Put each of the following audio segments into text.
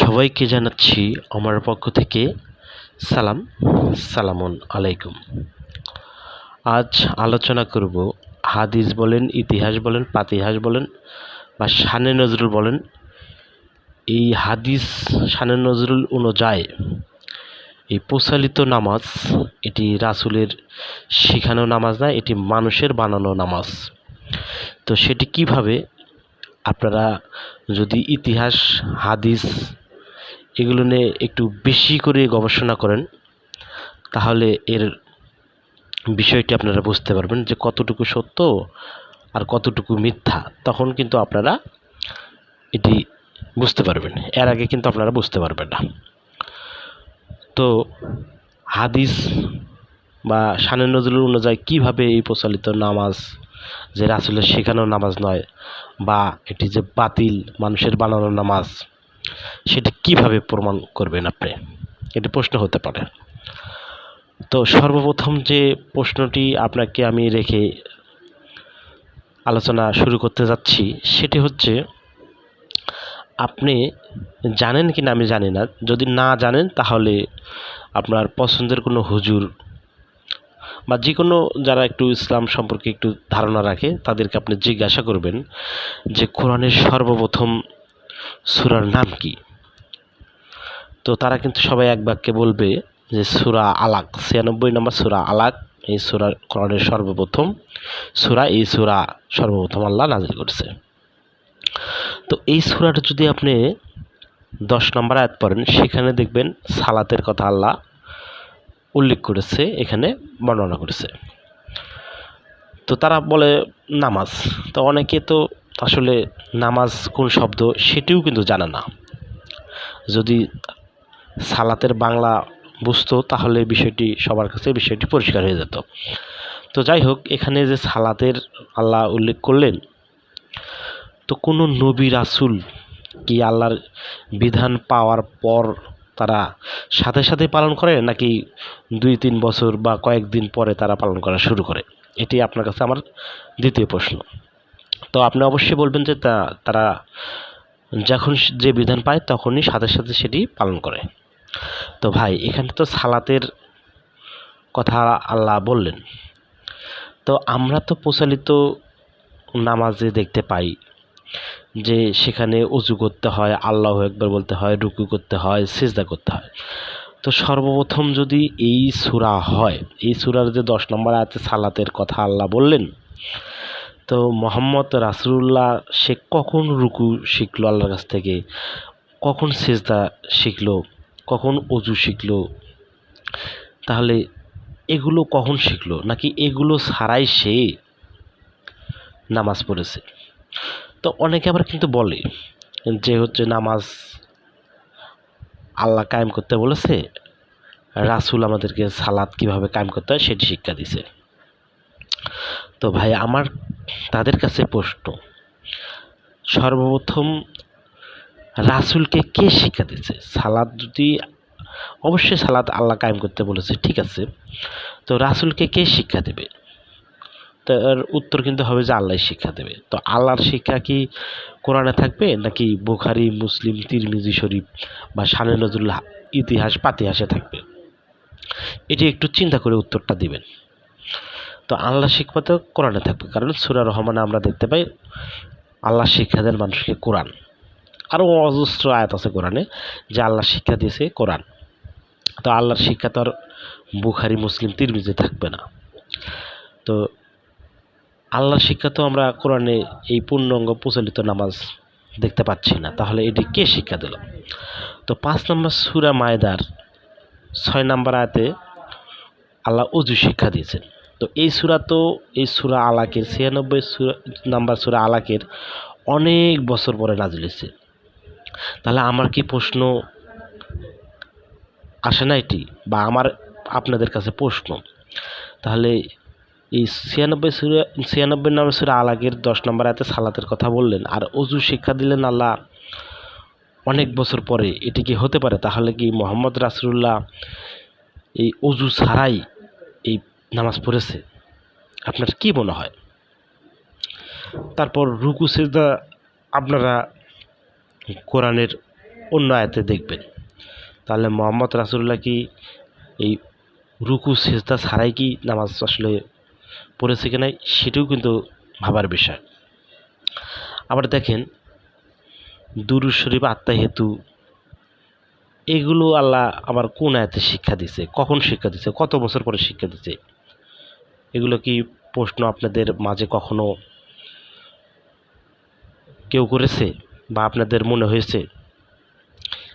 সবাইকে জানাচ্ছি আমার পক্ষ থেকে সালাম, সালামুন আলাইকুম। আজ আলোচনা করব হাদিস বলেন, ইতিহাস বলেন, পাতিহাস বলেন বা শানে নজরুল বলেন। এই হাদিস শানে নজরুল অনুযায়ী এই প্রচলিত নামাজ এটি রাসুলের শিখানো নামাজ না, এটি মানুষের বানানো নামাজ। তো সেটি কীভাবে? আপনারা যদি ইতিহাস, হাদিস এগুলো নিয়ে একটু বেশি করে গবেষণা করেন, তাহলে এর বিষয়টি আপনারা বুঝতে পারবেন যে কতটুকু সত্য আর কতটুকু মিথ্যা। তখন কিন্তু আপনারা এটি বুঝতে পারবেন। এর আগে কিন্তু আপনারা বুঝতে পারবেন না। তো হাদিস বা শানে নজরুল অনুযায়ী কীভাবে এই প্রচলিত নামাজ যে রাসুলের শেখানো নামাজ নয় বা এটি যে বাতিল মানুষের বানানো নামাজ সেটি কীভাবে প্রমাণ করবেন আপনি? এটি প্রশ্ন হতে পারে। তো সর্বপ্রথম যে প্রশ্নটি আপনাকে আমি রেখে আলোচনা শুরু করতে যাচ্ছি, সেটি হচ্ছে, আপনি জানেন কি না আমি জানি না। যদি না জানেন, তাহলে আপনার পছন্দের কোনো হুজুর বা যে কোনো যারা একটু ইসলাম সম্পর্কে একটু ধারণা রাখে, তাদেরকে আপনি জিজ্ঞাসা করবেন যে, কোরআনের সর্বপ্রথম সুরার নাম কি? তো তারা কিন্তু সবাই এক বাক্যে বলবে যে সুরা আলাক, ছিয়ানব্বই নম্বর সুরা আলাক, এই সুরা কোরআনের সর্বপ্রথম সুরা, এই সুরা সর্বপ্রথম আল্লাহ নাজিল করেছে। তো এই সুরাটা যদি আপনি দশ নম্বর আয়াত পড়েন, সেখানে দেখবেন সালাতের কথা আল্লাহ উল্লেখ করেছে, এখানে বর্ণনা করেছে। তো তারা বলে নামাজ। তো অনেকে তো আসলে নামাজ কোন শব্দ সেটিও কিন্তু জানে না। যদি সালাতের বাংলা বুঝতো তাহলে বিষয়টি সবার কাছে বিষয়টি পরিষ্কার হয়ে যেত। তো যাই হোক, এখানে যে সালাতের আল্লাহ উল্লেখ করলেন, তো কোনো নবী রাসুল কি আল্লাহর বিধান পাওয়ার পর তারা সাথে সাথে পালন করে, নাকি দুই তিন বছর বা কয়েকদিন পরে তারা পালন করা শুরু করে? এটি আপনার কাছে আমার দ্বিতীয় প্রশ্ন। তো আপনি অবশ্যই বলবেন যে তারা যখন যে বিধান পায় তখনই সাথে সাথে সেটি পালন করে। তো ভাই, এখানে তো সালাতের কথা আল্লাহ বললেন। তো আমরা তো প্রচলিত নামাজে দেখতে পাই যে সেখানে উজু করতে হয়, আল্লাহ একবার বলতে হয়, রুকু করতে হয়, সেজদা করতে হয়। তো সর্বপ্রথম যদি এই সুরা হয়, এই সুরার যে দশ নম্বর আছে সালাতের কথা আল্লাহ বললেন তো মোহাম্মদ রাসুল্লাহ সে কখন রুকু শিখলো আল্লাহর কাছ থেকে? কখন সেজদা শিখলো? কখন অজু শিখলো? তাহলে এগুলো কখন শিখলো? নাকি এগুলো ছাড়াই সে নামাজ পড়েছে? তো অনেকে আবার কিন্তু বলে যে হচ্ছে নামাজ আল্লাহ কায়েম করতে বলেছে, রাসুল আমাদেরকে সালাদ কীভাবে কায়েম করতে হয় সেটি শিক্ষা দিছে। তো ভাই, আমার তাদের কাছে প্রশ্ন। সর্বপ্রথম, রাসুলকে কে শিক্ষা দিচ্ছে সালাদ যদি, অবশ্যই সালাদ আল্লাহ কায়েম করতে বলেছে, ঠিক আছে। তো রাসুলকে কে শিক্ষা দেবে? তার উত্তর কিন্তু হবে যে আল্লাহ শিক্ষা দেবে। তো আল্লাহর শিক্ষা কি কোরআনে থাকবে, নাকি বুখারি, মুসলিম, তিরমিজি শরীফ বা শানে নজরুল ইতিহাস পাতিহাসে থাকবে? এটি একটু চিন্তা করে উত্তরটা দিবেন। তো আল্লাহ শিক্ষা তো কোরআনে থাকবে। কারণ সুরা রহমানে আমরা দেখতে পাই, আল্লাহ শিক্ষা দেন মানুষকে কোরআন। আরও অজস্র আয়াত আছে কোরআনে, যে আল্লাহ শিক্ষা দিয়েছে কোরআন। তো আল্লাহর শিক্ষা তো আর বুখারি, মুসলিম তিরমিজে থাকবে না। তো আল্লাহর শিক্ষা তো আমরা কোরআনে এই পূর্ণাঙ্গ, প্রচলিত নামাজ দেখতে পাচ্ছি না। তাহলে এটি কে শিক্ষা দিল? তো পাঁচ নম্বর সুরা মায়দার ছয় নম্বর আয়াতে আল্লাহ উজু শিক্ষা দিয়েছেন। তো এই সুরা তো এই সুরা আলাকের ছিয়ানব্বই সুরা, নাম্বার সুরা আলাকের অনেক বছর পরে নাজিল হয়েছে। তাহলে আমার কি প্রশ্ন আসে না এটি? বা আমার আপনাদের কাছে প্রশ্ন। তাহলে এই ছিয়ানব্বই সুরা, ছিয়ানব্বই নম্বর সুরা আলাগের দশ নম্বর এতে সালাতের কথা বললেন, আর অজু শিক্ষা দিলেন আল্লাহ অনেক বছর পরে, এটি কি হতে পারে? তাহলে কি মোহাম্মদ রাসুল্লাহ এই অজু ছাড়াই নামাজ পড়েছে। আপনার কি মনে হয়? তারপর রুকু, সেজদা আপনারা কোরআনের অন্য আয়াতে দেখবেন। তাহলে মোহাম্মদ রাসুল্লাহ কি এই রুকু, সেজদা ছাড়াই কি নামাজ আসলে পড়েছে কি নাই, সেটাও কিন্তু ভাবার বিষয়। আবার দেখেন, দুরুদ শরীফ আত্মা হেতু এগুলো আল্লাহ আবার কোন আয়াতে শিক্ষা দিছে? কখন শিক্ষা দিছে? কত বছর পরে শিক্ষা দিছে? এগুলো কি প্রশ্ন আপনাদের মাঝে কখনো কেউ করেছে বা আপনাদের মনে হয়েছে?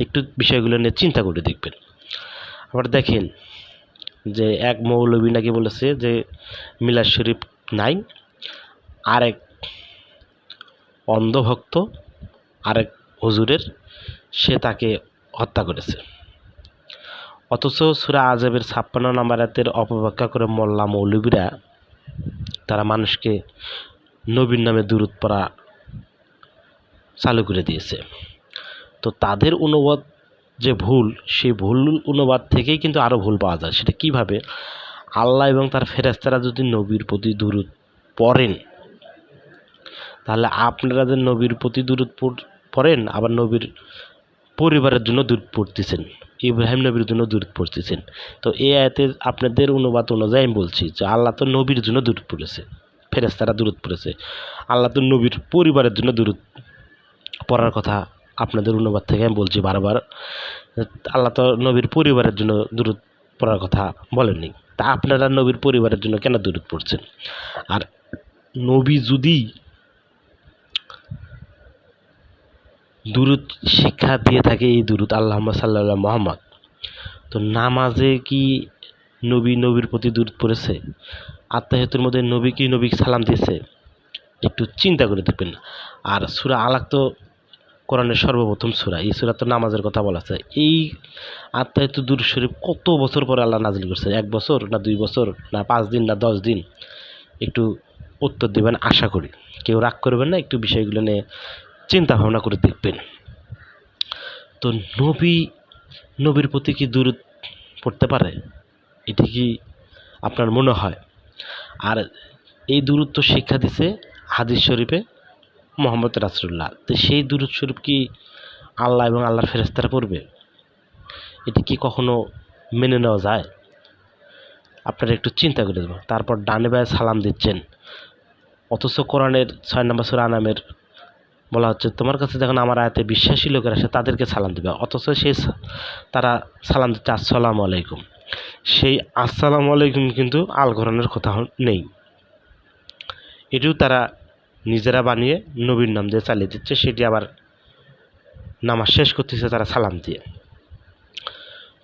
একটু বিষয়গুলো নিয়ে চিন্তা করে দেখবেন। আবার দেখেন যে এক মৌলবী নাকি বলেছে যে মিলাদ শরীফ নাই, আরেক অন্ধভক্ত, আরেক হুজুরের, সে তাকে হত্যা করেছে। অথচ সুরা আজবের ছাপ্পান্ন নাম্বার রাতের অপব্যাখ্যা করে মোল্লা মৌলবীরা তারা মানুষকে নবীর নামে দূরত পড়া চালু করে দিয়েছে। তো তাদের অনুবাদ যে ভুল, সেই ভুল অনুবাদ থেকেই কিন্তু আরও ভুল পাওয়া যায়। সেটা কীভাবে? আল্লাহ এবং তার ফেরেস্তারা যদি নবীর প্রতি দূরত পড়েন, তাহলে আপনারা যে নবীর প্রতি দূরত পড়েন, আবার নবীর পরিবারের জন্য দূর পড়তেছেন। ইব্রাহিম নবীর জন্য দূরত পড়তেছেন। তো এই আয়তে আপনাদের অনুবাদ অনুযায়ী আমি বলছি যে আল্লাহ তো নবীর জন্য দূরত পড়েছে ফেরেস্তারা দূরত পড়েছে। আল্লাহ তো নবীর পরিবারের জন্য দূরত পড়ার কথা আপনাদের অনুবাদ থেকে আমি বলছি বারবার। আল্লাহ তো নবীর পরিবারের জন্য দূরত পড়ার কথা বলেননি। তা আপনারা নবীর পরিবারের জন্য কেন দূরত পড়ছেন? আর নবী যদি দুরুদ শিক্ষা দিয়ে থাকে এই দুরুদ আল্লাহ সাল্লাহ মোহাম্মদ। তো নামাজে কি নবী নবীর প্রতি দূরত পড়েছে? আত্মাহতের মধ্যে নবী কি নবী সালাম দিয়েছে? একটু চিন্তা করে দেখবেন আর সুরা আলাক তো কোরআনের সর্বপ্রথম সুরা, এই সুরা তো নামাজের কথা বলা আছে। এই আত্মাহিত দূর শরীফ কত বছর পরে আল্লাহ নাজিল করছে? এক বছর না দুই বছর না পাঁচ দিন না দশ দিন? একটু উত্তর দেবেন, আশা করি। কেউ রাগ করবেন না? একটু বিষয়গুলো নিয়ে চিন্তা ভাবনা করে দেখবেন। তো নবী, নবীর প্রতি কি দূর পড়তে পারে? এটি কি আপনার মনে হয়? আর এই দূরত্ব শিক্ষা দিছে হাদিস শরীফে মোহাম্মদ রাসুল্লাহ তো সেই দূরত শরীফ কি আল্লাহ এবং আল্লাহর ফেরেস্তারা পড়বে? এটি কি কখনো মেনে নেওয়া যায়? আপনারা একটু চিন্তা করে দেবেন তারপর ডানে বায়ে সালাম দিচ্ছেন। অথচ কোরআনের ছয় নম্বর সুরা আনামের বলা হচ্ছে, তোমার কাছে যখন আমার আয়াতে বিশ্বাসী লোকের আসে, তাদেরকে সালাম দেবে। অথচ সেই তারা সালাম দিচ্ছে, আসসালামু আলাইকুম। সেই আসসালামু আলাইকুম কিন্তু আল কোরআনের কথা নেই। এটিও তারা নিজেরা বানিয়ে নবীর নাম দিয়ে চালিয়ে দিচ্ছে, সেটি আবার নামাজ শেষ করতেছে, তারা সালাম দিয়ে।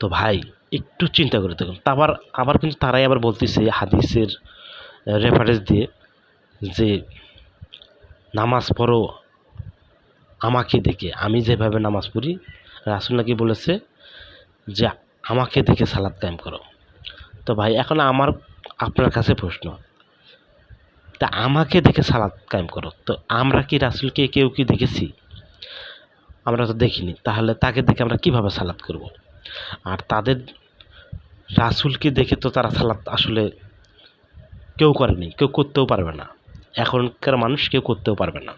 তো ভাই, একটু চিন্তা করে দেখুন। আবার আবার কিন্তু তারাই আবার বলতেছে হাদিসের রেফারেন্স দিয়ে যে, নামাজ পড়ো আমাকে দেখে, আমি যেভাবে নামাজ পড়ি, রাসুল নাকি বলেছে যে, আমাকে দেখে সালাদ কায়েম করো। তো ভাই, এখন আমার, আপনার কাছে প্রশ্ন, তা আমাকে দেখে সালাদ কায়েম করো, তো আমরা কি রাসুলকে কেউ কি দেখেছি? আমরা তো দেখিনি, তাহলে তাকে দেখে আমরা কীভাবে সালাদ করব। আর তাদের রাসুলকে দেখে তো তারা সালাদ আসলে কেউ করেনি, কেউ করতেও পারবে না। এখনকার মানুষ কেউ করতেও পারবে না।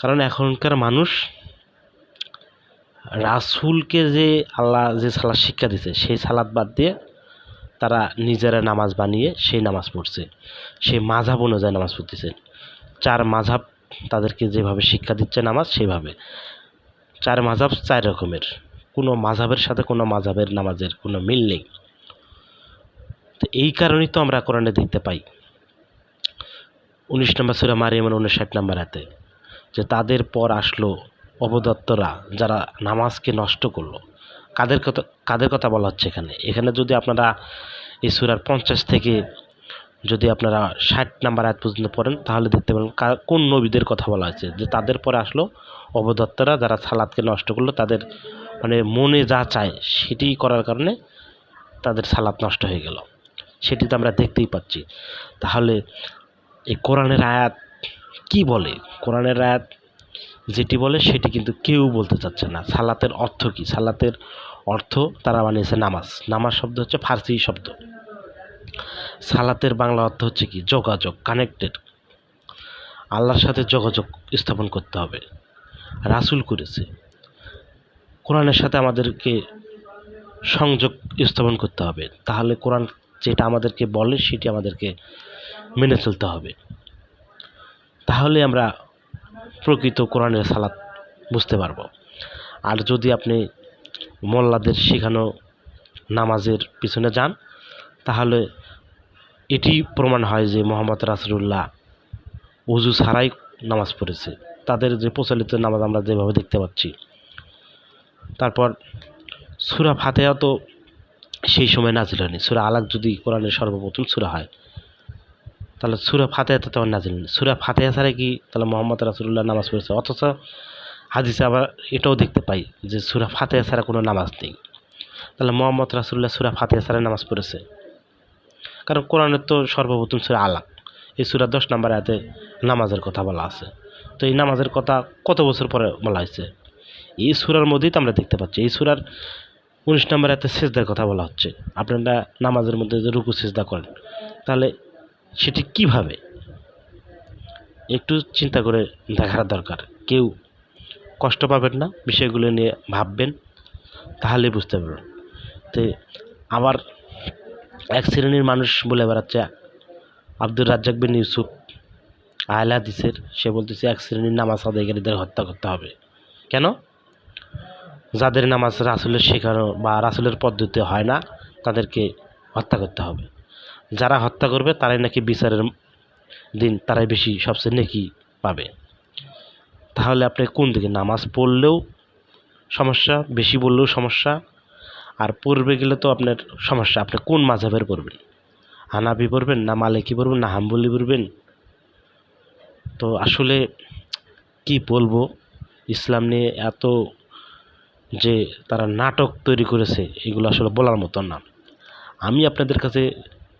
কারণ এখনকার মানুষ রাসুলকে যে আল্লাহ, যে সালাদ শিক্ষা দিছে, সেই সালাদ বাদ দিয়ে তারা নিজেরা নামাজ বানিয়ে সেই নামাজ পড়ছে। সেই মাঝাব অনুযায়ী নামাজ পড়তেছে। চার মাঝাব তাদেরকে যেভাবে শিক্ষা দিচ্ছে নামাজ, সেইভাবে। চার মাঝাব চার রকমের। কোনো মাঝাবের সাথে কোনো মাঝাবের নামাজের কোনো মিল নেই। তো এই কারণেই তো আমরা কোরআনে দেখতে পাই। উনিশ নম্বর সুরা মারিয়ামের উনষাট নম্বর হাতে যে তাদের পর আসলো অবদত্তরা যারা নামাজকে নষ্ট করল। কাদের কথা কাদের কথা বলা হচ্ছে এখানে? এখানে যদি আপনারা এই সুরার পঞ্চাশ থেকে যদি আপনারা ষাট নাম্বার আয়াত পর্যন্ত পড়েন, তাহলে দেখতে পারেন কোন নবীদের কথা বলা হয়েছে। যে তাদের পরে আসলো অবদত্তরা যারা সালাদকে নষ্ট করল, তাদের মানে মনে যা চায় সেটি করার কারণে তাদের সালাদ নষ্ট হয়ে গেল। সেটি তো আমরা দেখতেই পাচ্ছি। তাহলে এই কোরআনের আয়াত কি বলে? কোরআনের আয়াত যেটি বলে, সেটি কিন্তু কেউ বলতে চাচ্ছে না। সালাতের অর্থ কি? সালাতের অর্থ তারা বানিয়েছে নামাজ। নামাজ শব্দ হচ্ছে ফার্সি শব্দ। সালাতের বাংলা অর্থ হচ্ছে কি? যোগাযোগ কানেক্টেড আল্লাহর সাথে যোগাযোগ স্থাপন করতে হবে। রাসুল করেছে। কোরআনের সাথে আমাদেরকে সংযোগ স্থাপন করতে হবে। তাহলে কোরআন যেটা আমাদেরকে বলে, সেটি আমাদেরকে মেনে চলতে হবে। তাহলে আমরা প্রকৃত কোরআনের সালাত বুঝতে পারব। আর যদি আপনি মোল্লাদের শেখানো নামাজের পিছনে যান, তাহলে এটি প্রমাণ হয় যে মোহাম্মদ রাসুল্লাহ উজু ছাড়াই নামাজ পড়েছে। তাদের যে প্রচলিত নামাজ আমরা যেভাবে দেখতে পাচ্ছি। তারপর সুরা ফাতেহা তো সেই সময় নাজিল হয়নি। সুরা আলাক যদি কোরআনের সর্বপ্রথম সুরা হয় তাহলে সুরা ফাতেহা তো তেমন নাজিল সুরা ফাতেহা ছাড়া কি তাহলে মোহাম্মদ রাসুল্লাহ নামাজ পড়েছে? অথচ হাদিসে আবার এটাও দেখতে পাই যে সুরা ফাতেহা ছাড়া কোনো নামাজ নেই। তাহলে মোহাম্মদ রাসুল্লাহ সুরা ফাতেহা ছাড়া নামাজ পড়েছে? কারণ কোরআনের তো সর্বপ্রথম সুরা আলাক। এই সুরা দশ নম্বর আয়াতে নামাজের কথা বলা আছে। তো এই নামাজের কথা কত বছর পরে বলা হয়েছে? এই সুরার মধ্যেই তো আমরা দেখতে পাচ্ছি। এই সুরার উনিশ নম্বর আয়াতে সেজদার কথা বলা হচ্ছে। আপনারা নামাজের মধ্যে যে রুকু, সেজদা করেন, তাহলে সেটি কীভাবে? একটু চিন্তা করে দেখার দরকার। কেউ কষ্ট পাবেন না, বিষয়গুলো নিয়ে ভাববেন, তাহলে বুঝতে পারবেন। তো আবার এক শ্রেণির মানুষ বলে বেড়াচ্ছে, আব্দুর রাজ্জাক বিন ইউসুফ। আহলে হাদিসের, সে বলতেছে, এক শ্রেণির নামাজ আদায়কারীদের হত্যা করতে হবে। কেন? যাদের নামাজ রাসুলের শেখানো বা রাসুলের পদ্ধতি হয় না, তাদেরকে হত্যা করতে হবে। যারা হত্যা করবে, তারাই নাকি বিচারের দিন, তারাই বেশি সবচেয়ে নেকি পাবে। তাহলে আপনি কোন দিকে? নামাজ পড়লেও সমস্যা, বেশি বললেও সমস্যা, আর পড়বে গেলে তো আপনার সমস্যা। আপনি কোন মাঝাবের পড়বেন? হানাবি পড়বেন না মালিকি পড়বেন না হাম্বলি পড়বেন? তো আসলে কি বলব? ইসলাম নিয়ে এত যে তারা নাটক তৈরি করেছে, এগুলো আসলে বলার মতন না। আমি আপনাদের কাছে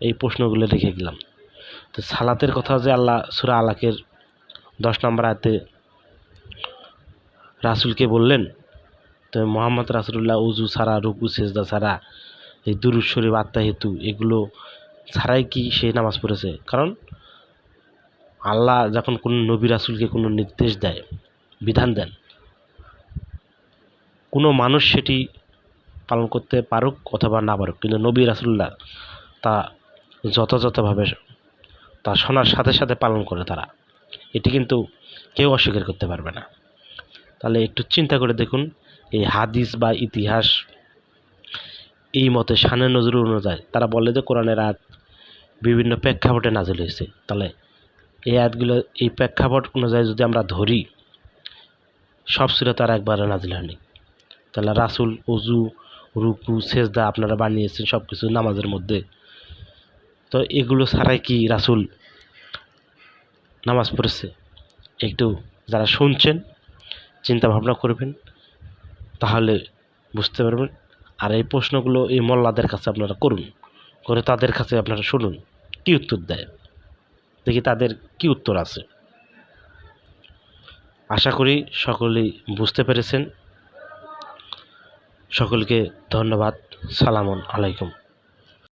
এই প্রশ্নগুলো রেখে গেলাম। তো সালাতের কথা যে আল্লাহ সুরা আলাকের দশ নম্বর আয়তে রাসুলকে বললেন, তো মোহাম্মদ রাসুল্লাহ উজু ছাড়া, রুকু, সেজদা ছাড়া, এই দুরুদ শরীফ আত্মা হেতু এগুলো ছাড়াই কি সে নামাজ পড়েছে? কারণ আল্লাহ যখন কোনো নবী রাসুলকে কোনো নির্দেশ দেয়, বিধান দেন, কোনো মানুষ সেটি পালন করতে পারুক অথবা না পারুক। কিন্তু নবী রাসুল্লাহ তা যথাযথভাবে তা শোনার সাথে সাথে পালন করে তারা। এটি কিন্তু কেউ অস্বীকার করতে পারবে না। তাহলে একটু চিন্তা করে দেখুন, এই হাদিস বা ইতিহাস এই মতে শানে নজর অনুযায়ী তারা বলে যে কোরআনের আয়াত বিভিন্ন প্রেক্ষাপটে নাজিল হয়েছে। তাহলে এই আয়াতগুলো, এই প্রেক্ষাপট অনুযায়ী যদি আমরা ধরি, সব সুরে তারা একবারে নাজিল হয়নি। তাহলে রাসুল অজু রুকু, সেজদা আপনারা বানিয়েছেন সব কিছু নামাজের মধ্যে তো এগুলো ছাড়াই কি রাসুল নামাজ পড়েছে? একটু যারা শুনছেন চিন্তা ভাবনা করবেন, তাহলে বুঝতে পারবেন। আর এই প্রশ্নগুলো এই মোল্লাদের কাছে আপনারা করুন, করে তাদের কাছে আপনারা শুনুন, কী উত্তর দেয়? দেখি তাদের কি উত্তর আছে। আশা করি সকলেই বুঝতে পেরেছেন। সকলকে ধন্যবাদ। সালামন আলাইকুম।